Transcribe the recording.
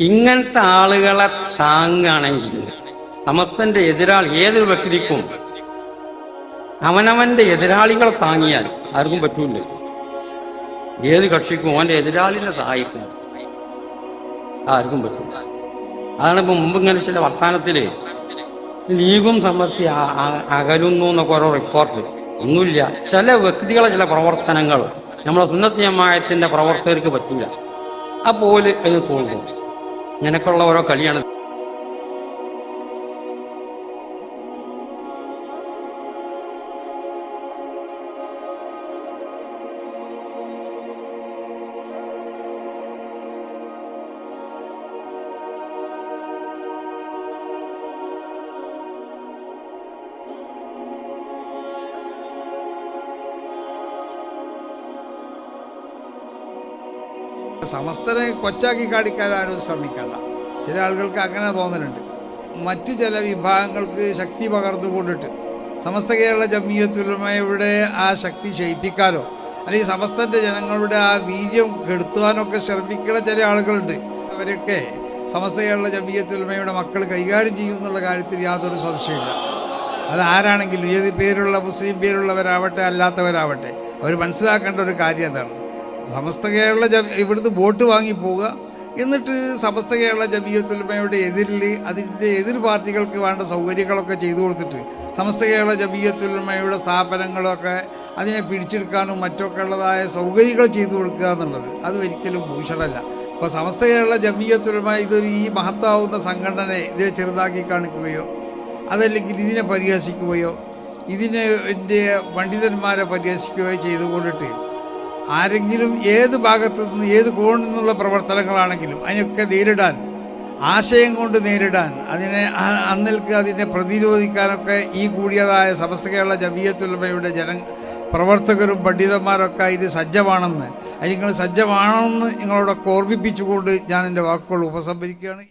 ഇങ്ങനത്തെ ആളുകളെ താങ്ങാണെങ്കിൽ സമസ്തന്റെ എതിരാളി ഏതൊരു വ്യക്തിക്കും അവനവന്റെ എതിരാളികളെ താങ്ങിയാൽ ആർക്കും പറ്റൂല ഏത് കക്ഷിക്കും അവന്റെ എതിരാളിനെ സഹായിക്കും ആർക്കും പറ്റില്ല അതാണ് ഇപ്പൊ മുമ്പ് ഇങ്ങനെ ചില വർത്തമാനത്തിൽ ലീഗും സമസ്തി അകലുന്നു എന്നൊക്കെ ഓരോ റിപ്പോർട്ട് ഒന്നുമില്ല. ചില വ്യക്തികളെ ചില പ്രവർത്തനങ്ങൾ നമ്മളെ സുന്നത്ത് ജമായത്തിന്റെ പ്രവർത്തകർക്ക് പറ്റില്ല അപ്പോൾ അതിന് തോന്നും ഇങ്ങനെയൊക്കെയുള്ള ഓരോ കളിയാണ്. സമസ്തനെ കൊച്ചാക്കി കാണിക്കാൻ ആരും ശ്രമിക്കണ്ട. ചില ആളുകൾക്ക് അങ്ങനെ തോന്നലുണ്ട്. മറ്റു ചില വിഭാഗങ്ങൾക്ക് ശക്തി പകർന്നുകൊണ്ടിട്ട്. സമസ്ത കേരള ജമീയത്തുലമയുടെ ആ ശക്തി ക്ഷയിപ്പിക്കാനോ അല്ലെങ്കിൽ സമസ്തന്റെ ജനങ്ങളുടെ ആ വീര്യം കെടുത്തുവാനൊക്കെ ശ്രമിക്കുന്ന ചില ആളുകളുണ്ട്. അവരൊക്കെ സമസ്ത കേരള ജമീയത്തുലമയുടെ മക്കൾ കൈകാര്യം ചെയ്യുമെന്നുള്ള കാര്യത്തിൽ യാതൊരു സംശയമില്ല അത് ആരാണെങ്കിലും ഏത് പേരുള്ള മുസ്ലിം പേരുള്ളവരാവട്ടെ അല്ലാത്തവരാവട്ടെ അവർ മനസ്സിലാക്കേണ്ട ഒരു കാര്യം എന്താണ് സമസ്ത കേരള ഇവിടുന്ന് വോട്ട് വാങ്ങി പോവുക. എന്നിട്ട് സമസ്ത കേരള ജമീയത്തുൽമയുടെ എതിരിൽ അതിന്റെ എതിർ പാർട്ടികൾക്ക് വേണ്ട സൗകര്യങ്ങളൊക്കെ ചെയ്തു കൊടുത്തിട്ട് സമസ്ത കേരള ജമീയത്തുൽമയുടെ സ്ഥാപനങ്ങളൊക്കെ അതിനെ പിടിച്ചെടുക്കാനും മറ്റൊക്കെ ഉള്ളതായ സൗകര്യങ്ങൾ ചെയ്തു കൊടുക്കുക എന്നുള്ളത് അത് ഒരിക്കലും ഭൂഷണമല്ല. അപ്പോൾ സമസ്ത കേരള ജമീയത്തുൽമ ഇതൊരു ഈ മഹത്താവുന്ന സംഘടനയെ ഇതിനെ ചെറുതാക്കി കാണിക്കുകയോ അതല്ലെങ്കിൽ ഇതിനെ പരിഹസിക്കുകയോ ഇതിനെ എന്റെ പണ്ഡിതന്മാരെ പരിഹസിക്കുകയോ ചെയ്തുകൊണ്ടിട്ട് ആരെങ്കിലും ഏത് ഭാഗത്തു നിന്ന് ഏത് കോണിൽ നിന്നുള്ള പ്രവർത്തനങ്ങളാണെങ്കിലും അതിനൊക്കെ നേരിടാൻ ആശയം കൊണ്ട് നേരിടാൻ അതിനെ അന്നിൽക്ക് അതിനെ പ്രതിരോധിക്കാനൊക്കെ ഈ കൂടിയതായ സമസ്ത കേരള ജമീയത്തുലമയുടെ ജന പ്രവർത്തകരും പണ്ഡിതന്മാരൊക്കെ അതിന് സജ്ജമാണെന്ന് അത് നിങ്ങൾ സജ്ജമാണെന്ന് നിങ്ങളോടൊക്കെ ഓർമ്മിപ്പിച്ചുകൊണ്ട് ഞാൻ എന്റെ വാക്കുകൾ ഉപസംഹരിക്കുകയാണ്.